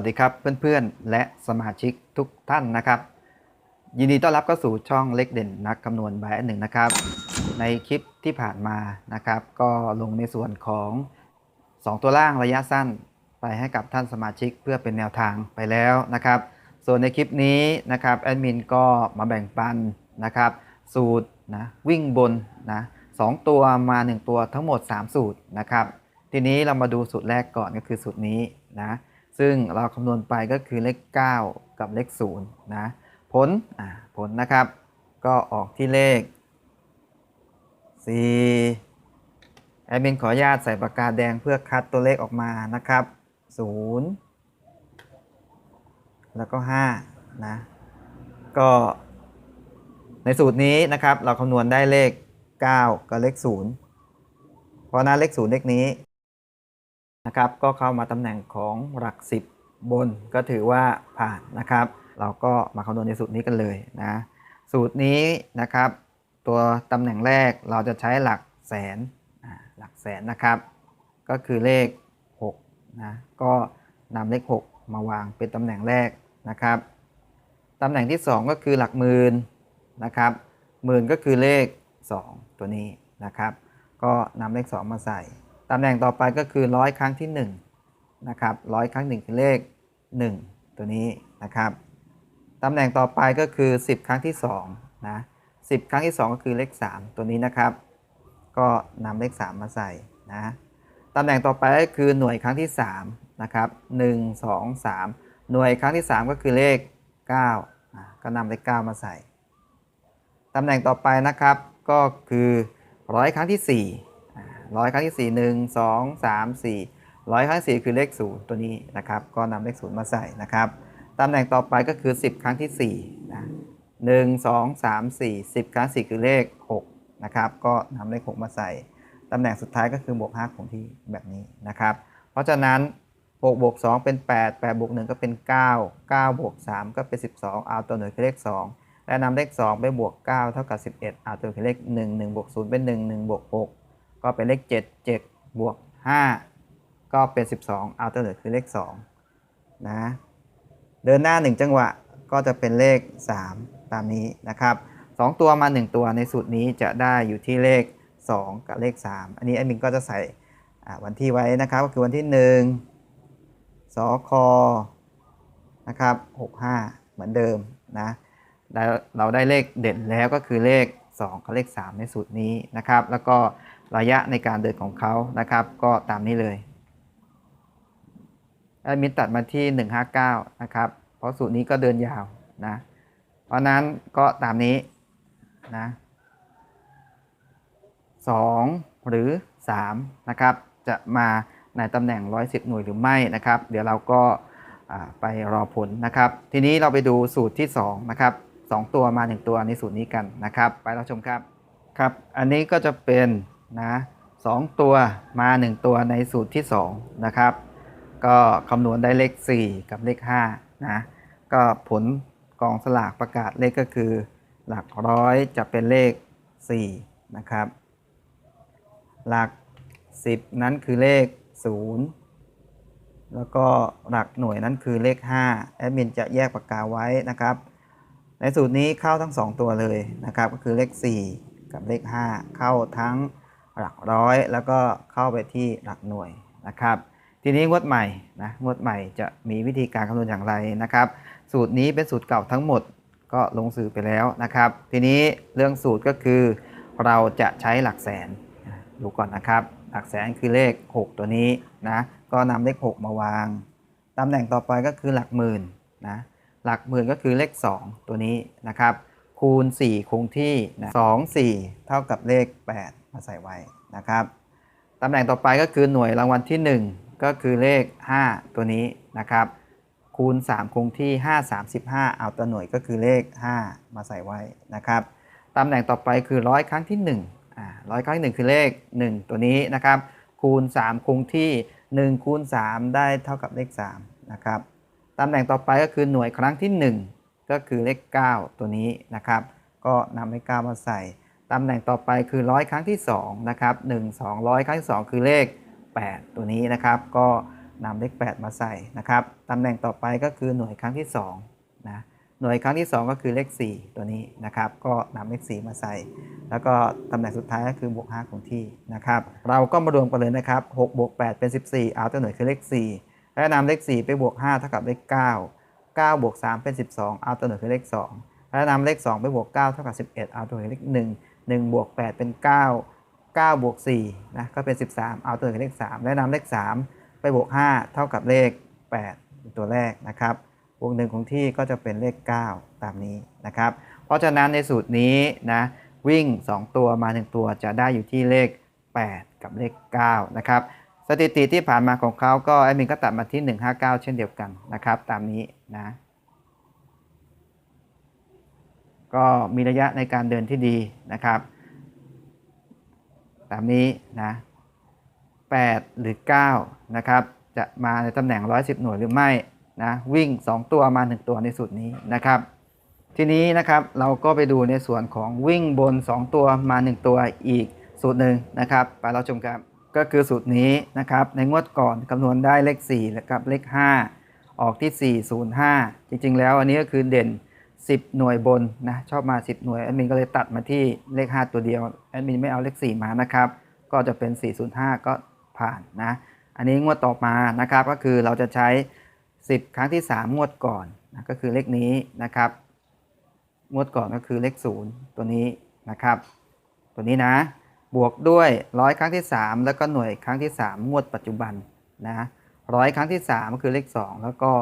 สวัสดีครับเพื่อนๆ และสมาชิกทุกท่านนะครับ ยินดีต้อนรับเข้าสู่ช่องเล็กเด่นนักคำนวณใบอันหนึ่งนะครับ ในคลิปที่ผ่านมานะครับ ก็ลงในส่วนของ 2 ตัวล่างระยะสั้นไปให้กับท่านสมาชิกเพื่อเป็นแนวทางไปแล้วนะครับ ส่วนในคลิปนี้นะครับแอดมินก็มาแบ่งปันนะครับ สูตรนะวิ่งบนนะสองตัวมา 1 ตัวทั้งหมด 3 สูตรนะครับ ทีนี้เรามาดูสูตรแรกก่อนก็คือสูตรนี้นะ ซึ่งเราคำนวณไปก็คือเลข 9 กับเลข0นะผลอ่าผลนะครับ ก็ออกที่เลข4แอดมินขออนุญาตใส่ปากกาแดงเพื่อคัดตัวเลขออกมานะครับ 0 แล้วก็5นะก็ในสูตรนี้นะครับ เราคำนวณได้เลข 9 กับเลข 0 เพราะน้าเลข 0 เลขนี้ นะครับก็เข้ามาตำแหน่งของหลัก 10 บนก็ถือว่าผ่านนะครับ เราก็มาคำนวณในสูตรนี้กันเลยนะสูตรนี้นะครับ ตัวตำแหน่งแรกเราจะใช้หลักแสนหลักแสนนะครับ ก็คือเลข6นะก็นำเลข 6 มาวางเป็นตำแหน่งแรกนะครับตำแหน่งที่ 2 ก็คือหลักหมื่นนะครับหมื่นก็คือเลข 2 ตัวนี้นะครับ ก็นำเลข 2 มาใส่ ตำแหน่งต่อไปก็คือร้อยครั้งที่1นะครับร้อยครั้งหนึ่งคือเลข 1 ตัวนี้นะครับตำแหน่งต่อไปก็คือ 10 ครั้งที่2นะ10 ครั้งที่ 2 ก็คือเลข 3 ตัวนี้นะครับ ก็นำเลข 3 มาใส่นะตำแหน่งต่อไปก็คือหน่วยครั้งที่3นะครับ1 2 3 หน่วยครั้งที่ 3 ก็คือเลข9อะก็นำเลข 9 มาใส่ตำแหน่งต่อไปนะครับก็คือร้อยครั้งที่ 4 ร้อยครั้งที่ 4 1 2 3 4ร้อยครั้งที่4คือเลข 0 ตัวนี้นะครับ ก็นำเลข 0 มาใส่นะครับตำแหน่งต่อไปก็คือ 10 ครั้งที่4นะ1 2 3 4 10 ครั้ง4คือเลข 6 นะครับ ก็นำเลข 6 มาใส่ ตำแหน่งสุดท้ายก็คือบวก5คงที่แบบนี้นะครับ เพราะฉะนั้น6บวก2เป็น 8 8บวก1ก็เป็น 9 9บวก3ก็เป็น 12 เอาตัวหน่วยคือเลข 2 และนำเลข 2 ไปบวก 9 เท่ากับ 11 เอาตัวคือเลข 1 1บวก0เป็น 1 1บวก6 ก็เป็นเลข 7 7 บวก 5 ก็เป็น 12 เอาตัวเหลือคือเลข 2 นะ เดินหน้า 1 จังหวะก็จะเป็นเลข 3 ตามนี้นะครับ 2 ตัวมา 1 ตัวในสูตรนี้จะได้อยู่ที่เลข 2 กับเลข 3 อันนี้แอดมินก็จะใส่วันที่ไว้นะครับ ก็คือวันที่ 1 สค นะครับ 65 เหมือนเดิมนะได้เราได้เลขเด่นแล้วก็คือเลข 2 กับเลข 3 ในสูตรนี้นะครับ แล้วก็ ระยะในการเดินของเขานะครับ ก็ตามนี้เลยแอดมินตัดมาที่ 159 นะครับ เพราะสูตรนี้ก็เดินยาวนะ เพราะนั้นก็ตามนี้นะ2หรือ 3 นะครับ จะมาในตำแหน่ง 110 หน่วยหรือไม่นะครับ เดี๋ยวเราก็ไปรอผลนะครับ ทีนี้เราไปดูสูตรที่ 2 นะครับ 2 ตัวมา 1 ตัวในสูตรนี้กันนะครับ ไปเราชมครับครับ อันนี้ก็จะเป็น นะสองตัวมา 1 ตัวในสูตรที่ 2 นะครับ ก็คำนวณได้เลข 4 กับเลข5นะก็ผลกองสลากประกาศเลขก็คือ หลักร้อยจะเป็นเลข 4 นะครับ หลัก 10 นั้นคือเลข 0 แล้วก็หลักหน่วยนั้นคือเลข5แอดมินจะแยกปากกาไว้นะครับ ในสูตรนี้เข้าทั้ง 2 ตัวเลยนะครับ ก็คือเลข 4 กับเลข 5 เข้าทั้ง หลักร้อย แล้วก็เข้าไปที่หลักหน่วยนะครับ ทีนี้งวดใหม่นะงวดใหม่จะมีวิธีการคำนวณอย่างไรนะครับ สูตรนี้เป็นสูตรเก่าทั้งหมดก็ลงสื่อไปแล้วนะครับ ทีนี้เรื่องสูตรก็คือเราจะใช้หลักแสนดูก่อนนะครับ หลักแสนคือเลข 6 ตัวนี้นะก็นำเลข 6 มาวางตำแหน่งต่อไปก็คือหลักหมื่นนะหลักหมื่นก็คือเลข 2 ตัวนี้นะครับ คูณ 4 คงที่นะ2 4 เท่ากับเลข 8 มาใส่ไว้นะครับตำแหน่งต่อไปก็คือหน่วยรางวัลที่ 1 ก็คือเลข 5 ตัวนี้นะครับ คูณ 3 คงที่ 5 35 เอาตัวหน่วยก็คือเลข 5 มาใส่ไว้นะครับตำแหน่งต่อไปคือร้อยครั้งที่1อ่าร้อยครั้งที่ 1 คือเลข 1 ตัวนี้นะครับ คูณ 3 คงที่ 1 คูณ 3 ได้เท่ากับเลข3นะครับตำแหน่งต่อไปก็คือหน่วยครั้งที่ 1 ก็คือเลข 9 ตัวนี้นะครับ ก็นำเลข 9 มาใส่ตำแหน่งต่อไปคือร้อยครั้งที่2นะครับ1 200 ครั้งที่ 2 คือเลข 8 ตัวนี้นะครับ ก็นำเลข 8 มาใส่นะครับตำแหน่งต่อไปก็คือหน่วยครั้งที่2นะหน่วยครั้งที่ 2 ก็คือเลข 4 ตัวนี้นะครับ ก็นำเลข 4 มาใส่ แล้วก็ตำแหน่งสุดท้ายก็คือบวก5ของที่นะครับ เราก็มารวมกันเลยนะครับ6บวก8เป็น 14 เอาตัวหน่วยคือเลข 4 แล้วนำเลข 4 ไปบวก 5 เท่ากับเลข 9 9บวก3เป็น 12 เอาตัวหน่วยคือเลข 2 แล้วนำเลข 2 ไปบวก 9 เท่ากับ 11 เอาตัวหน่วยเลข 1 1บวก8เป็น 9 9บวก4นะก็เป็น 13 เอาตัวหน่วยคือเลข 3 แล้วนำเลข 3 ไปบวก 5 เท่ากับเลข 8 ตัวแรกนะครับวกหนึ่งของที่ก็จะเป็นเลข 9 ตามนี้นะครับ เพราะฉะนั้นในสูตรนี้นะวิ่ง 2 ตัวมา 1 ตัวจะได้อยู่ที่เลข 8 กับเลข 9 นะครับ สถิติที่ผ่านมาของเขาก็แอดมินก็ตัดมาที่ 159 เช่นเดียวกันนะครับ ตามนี้นะ ก็มีระยะในการเดินที่ดีนะครับ ตามนี้นะ8หรือ 9 นะครับ จะมาในตำแหน่ง 110 หน่วยหรือไม่นะวิ่ง 2 ตัวมา 1 ตัวในสูตรนี้นะครับ ทีนี้นะครับเราก็ไปดูในส่วนของวิ่งบน 2 ตัวมา 1 ตัวอีกสูตรหนึ่งนะครับไปเราชมครับ ก็คือสูตรนี้นะครับ ในงวดก่อนคำนวณได้เลข4และกับเลข 5 ออกที่ 405 จริง ๆ แล้วอันนี้ก็คือเด่น 10 หน่วยบนนะชอบมา 10 หน่วยแอดมินก็เลยตัดมาที่เลข 5 ตัวเดียวแอดมินไม่เอาเลข 4 มานะครับ ก็จะเป็น 405 ก็ผ่านนะอันนี้งวดต่อมานะครับก็คือเราจะใช้ 10 ครั้งที่ 3 งวดก่อนนะก็คือเลขนี้นะครับงวดก่อนก็คือเลข 0 ตัวนี้นะครับ ตัวนี้นะ บวกด้วยร้อยครั้งที่ 3 แล้วก็หน่วยครั้งที่ 3 งวดปัจจุบันนะร้อยครั้งที่ 3 ก็คือเลข 2 แล้วก็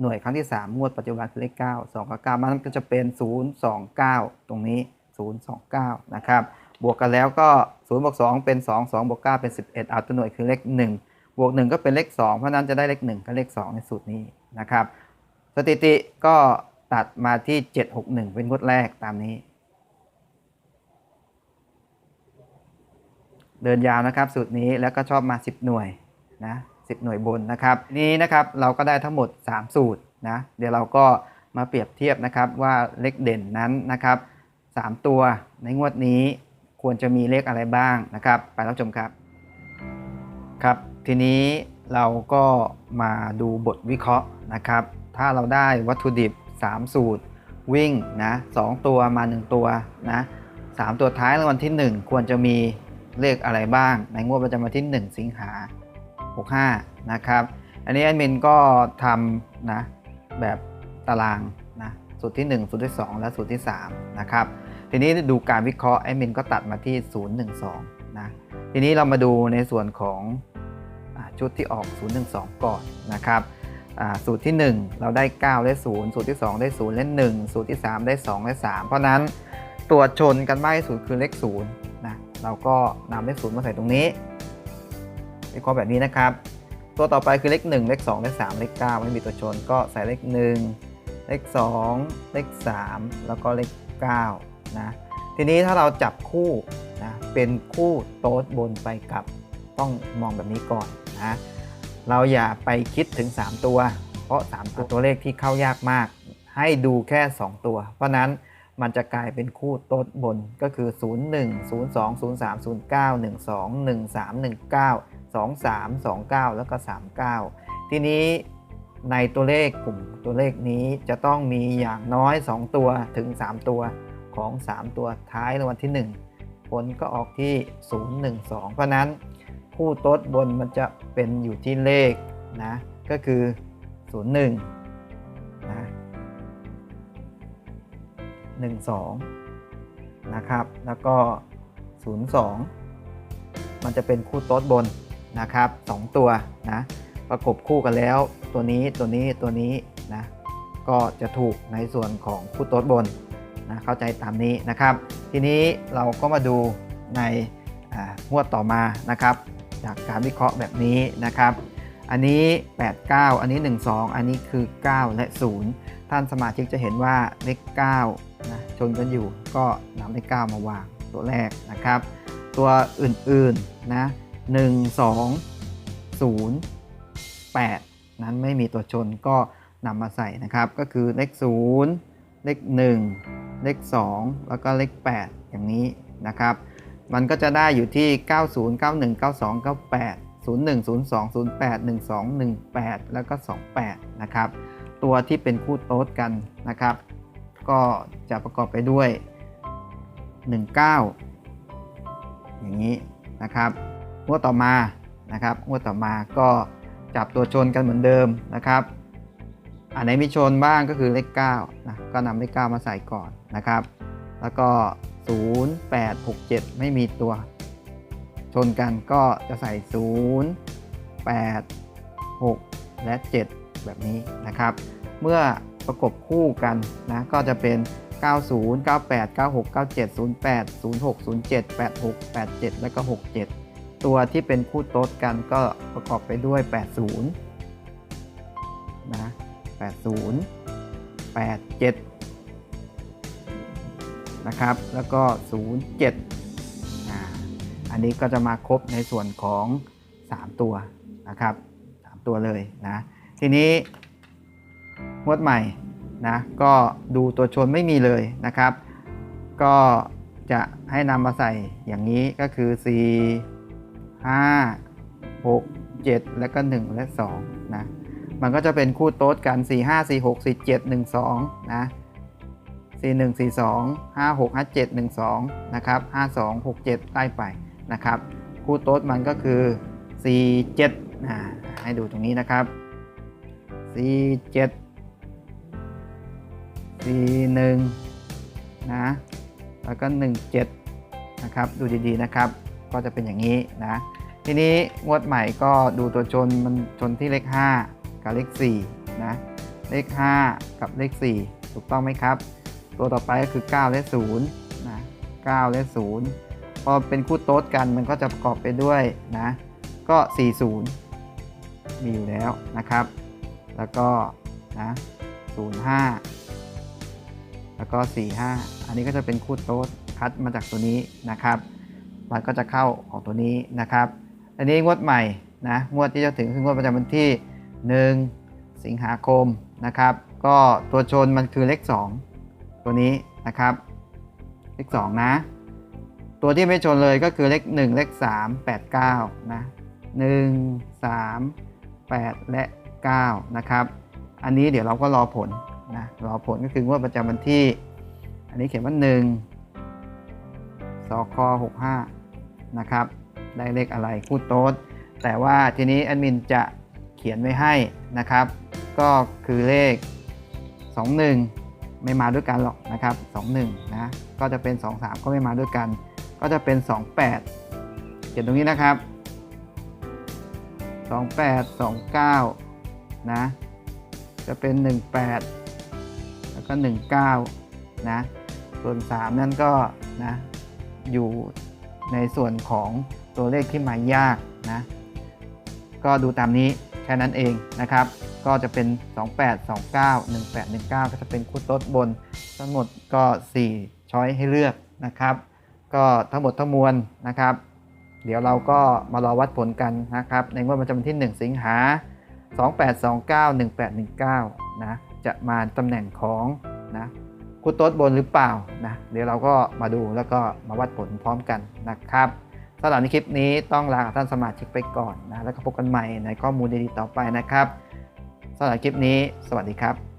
หน่วยครั้งที่ 3 งวดปัจจุบันคือเลข 9 2กับ9มันก็จะเป็น 0 2 9 ตรงนี้ 0 2 9 นะครับ บวกกันแล้วก็0บวก2เป็น 2 2บวก9เป็น 11 เอาตัวหน่วยคือเลข 1 บวก 1 ก็เป็นเลข 2 เพราะฉะนั้นจะได้เลข 1 กับเลข 2 ในสูตรนี้นะครับ สถิติก็ตัดมาที่ 761 เป็นงวดแรกตามนี้ เดินยาวนะครับสูตรนี้แล้วก็ชอบมา 10 หน่วยนะ10หน่วยบนนะครับนี้นะครับเราก็ได้ทั้งหมด 3 สูตรนะเดี๋ยวเราก็มาเปรียบเทียบนะครับว่าเลขเด่นนั้นนะครับ3ตัวในงวดนี้ควรจะมีเลขอะไรบ้างนะครับ ไปรับชมครับครับ ทีนี้เราก็มาดูบทวิเคราะห์นะครับ ถ้าเราได้วัตถุดิบ 3 สูตร วิ่งนะสองตัวมา 1 ตัวนะสามตัวท้ายรางวัลที่ 1 ควรจะมี เลขอะไรบ้าง ในงวดประจำวันที่ 1 สิงหา65 นะครับ อันนี้แอดมินก็ทำนะแบบตารางนะสูตรที่ 1 สูตรที่ 2 และสูตรที่ 3 นะครับ ทีนี้ดูการวิเคราะห์แอดมินก็ตัดมาที่ 012 นะ ทีนี้เรามาดูในส่วนของอชุดที่ออก 012 ก่อนนะครับสูตรที่ 1 เราได้ 9 ได้ 0 สูตรที่ 2 ได้ 0 และ 1 สูตรที่ 3 ได้ 2 และ 3 เพราะนั้นตัวชนกันมากที่สุดคือเลข0นะ เราก็นำเลข0มาใส่ตรงนี้วิเคราะห์แบบนี้นะครับ ตัวต่อไปคือเลข1เลข2เลข3เลข9ไม่มีตัวชน ก็ใส่เลข 1 เลข 2 เลข 3 แล้วก็เลข9นะทีนี้ถ้าเราจับคู่นะเป็นคู่โต๊ดบนไปกับต้องมองแบบนี้ก่อนนะเราอย่าไปคิดถึง 3 ตัว เพราะ 3 ตัวตัวเลขที่เข้ายากมาก ให้ดูแค่ 2 ตัว เพราะนั้น มันจะกลายเป็นคู่โต๊ดบนก็คือ 0 1 0 2 0 3 0 9 1 2 1 3 1 9 2 3 2 9 แล้วก็ 39 ทีนี้ในตัวเลขกลุ่มตัวเลขนี้จะต้องมีอย่างน้อย 2 ตัวถึง 3 ตัวของ 3 ตัวท้ายรางวัลที่ 1 ผลก็ออกที่ 012 เพราะนั้นคู่โต๊ดบนมันจะเป็นอยู่ที่เลขนะก็คือ 01 12 นะครับ แล้วก็ 02 มันจะเป็นคู่โต๊ดบนนะครับ 2 ตัวนะ ประกบคู่กันแล้ว ตัวนี้ตัวนี้ตัวนี้นะ ก็จะถูกในส่วนของคู่โต๊ดบนนะเข้าใจตามนี้นะครับ ทีนี้เราก็มาดูในงวดต่อมานะครับ จากการวิเคราะห์แบบนี้นะครับ อันนี้ 89 อันนี้ 12 อันนี้คือ 9 และ 0 ท่านสมาชิกจะเห็นว่าเลข9 ชนกันอยู่ก็นำเลข9มาวางตัวแรกนะครับ ตัวอื่นๆนะ1 2 0 8 นั้นไม่มีตัวชนก็นำมาใส่นะครับ ก็คือเลข 0 เลข 1 เลข 2 แล้วก็เลข 8 อย่างนี้นะครับ มันก็จะได้อยู่ที่ 90 91 92 98 01 02 08 12 18 แล้วก็ 28 นะครับ ตัวที่เป็นคู่โต๊ดกันนะครับ ก็จะประกอบไปด้วย 19 อย่างนี้นะครับงวดต่อมานะครับงวดต่อมาก็จับตัวชนกันเหมือนเดิมนะครับ อันไหนมีชนบ้างก็คือเลข9นะก็นำเลข9มาใส่ก่อนนะครับ แล้วก็ 0 8 6 7 ไม่มีตัว ชนกันก็จะใส่ 0 8 6 และ 7 แบบนี้นะครับ เมื่อ ประกบคู่กันนะก็จะเป็น 90 98 96 97 08 06 07 86 87 แล้วก็ 67 ตัวที่เป็นคู่โต๊ดกันก็ประกอบไปด้วย 80นะ80 87นะครับแล้วก็ 07อ่าอันนี้ก็จะมาครบในส่วนของ 3 ตัวนะครับ 3 ตัวเลยนะทีนี้ งวดใหม่นะก็ดูตัวชนไม่มีเลยนะครับ ก็จะให้นำมาใส่อย่างนี้ก็คือ 4 5 6 7 แล้วก็ 1 และ2นะมันก็จะเป็นคู่โต๊ดกัน 4 5 4 6 4 7 1 2นะ4 1 4 2 5 6 5 7 1 2นะครับ5 2 6 7ไล่ไปนะครับ คู่โต๊ดมันก็คือ 4 7นะให้ดูตรงนี้นะครับ 4 7 4 1นะแล้วก็ 1 7 นะครับดูดีๆนะครับ ก็จะเป็นอย่างนี้นะทีนี้งวดใหม่ก็ดูตัวชนมันชนที่เลข 5 กับเลข4นะเลข 5 กับเลข 4 ถูกต้องไหมครับ ตัวต่อไปก็คือ 9 และ0นะ9และ0พอเป็นคู่โต๊ดกันมันก็จะประกอบไปด้วยนะก็ 40 มีอยู่แล้วนะครับ แล้วก็นะ05 แล้วก็ 45 อันนี้ก็จะเป็นคู่โต๊ดคัดมาจากตัวนี้นะครับมันก็จะเข้าของตัวนี้นะครับ อันนี้งวดใหม่นะงวดที่จะถึงคืองวดประจำวันที่ 1 สิงหาคมนะครับ ก็ตัวชนมันคือเลข 2 ตัวนี้นะครับ เลข 2 นะ ตัวที่ไม่ชนเลยก็คือเลข 1 เลข 3 8 9 นะ 1 3 8 และ 9 นะครับ อันนี้เดี๋ยวเราก็รอผล นะรอผลก็คืองวดประจำวันที่ อันนี้เขียนว่า1สค65นะครับ ได้เลขอะไรคู่โต๊ดแต่ว่าทีนี้แอดมินจะเขียนไว้ให้นะครับ ก็คือเลข 21 ไม่มาด้วยกันหรอกนะครับ 21 นะ ก็จะเป็น 23 ก็ไม่มาด้วยกัน ก็จะเป็น 28 เขียนตรงนี้นะครับ 28 29 นะ จะเป็น 18แล้ว ก็ 19 นะ ส่วน 3 นั่นก็นะอยู่ในส่วนของตัวเลขที่หมายยากนะ ก็ดูตามนี้แค่นั้นเองนะครับ ก็จะเป็น 28 29 18 19 ก็จะเป็นคู่ต๊ดบน ทั้งหมดก็ 4 ช้อยให้เลือกนะครับ ก็ทั้งหมดทั้งมวลนะครับ เดี๋ยวเราก็มารอวัดผลกันนะครับ ในงวดประจำวันที่ 1 สิงหา28 29 18 19 นะ จะมาตำแหน่งของนะคู่โต๊ดบนหรือเปล่านะเดี๋ยวเราก็มาดูแล้วก็มาวัดผลพร้อมกันนะครับสำหรับในคลิปนี้ต้องลาท่านสมาชิกไปก่อนนะแล้วก็พบกันใหม่ในข้อมูลดีๆต่อไปนะครับสำหรับคลิปนี้ สวัสดีครับ